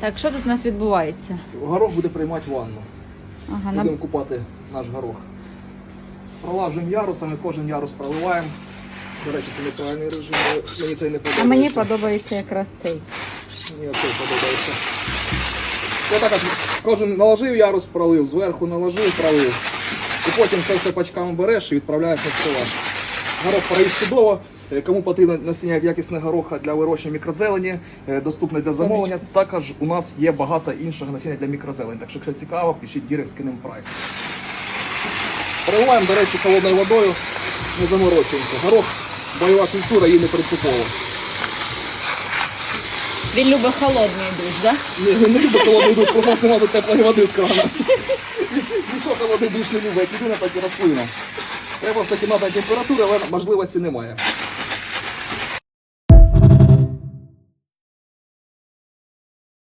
Так, що тут у нас відбувається? Горох буде приймати ванну. Ага, Будемо нам... купати наш горох. Пролажуємо ярусами, кожен ярус проливаємо. До речі, це неправильний режим, мені цей не подобається. А мені подобається якраз цей. Мені оцей подобається. Отак от кожен наложив ярус, пролив, зверху наложив, пролив. І потім це все пачками береш і відправляєш на стелаж. Горох проїзд чудово. Е, Кому потрібно насіння якісне гороха для вирощення мікрозелені, е, доступне для замовлення. Також у нас є багато іншого насіння для мікрозелені. Так що, якщо цікаво, пишіть дірек скинемо прайс. Переливаємо, до речі, холодною водою, не заморочуємося. Горох, бойова культура, їй не принципово. Він любить холодний душ, так? Да? Не, не люблю холодний душ, просто немає теплої води з крана. Ніщо холодний душ не любить, як єдина, так і рослина. Треба все кімната температури, але можливості немає.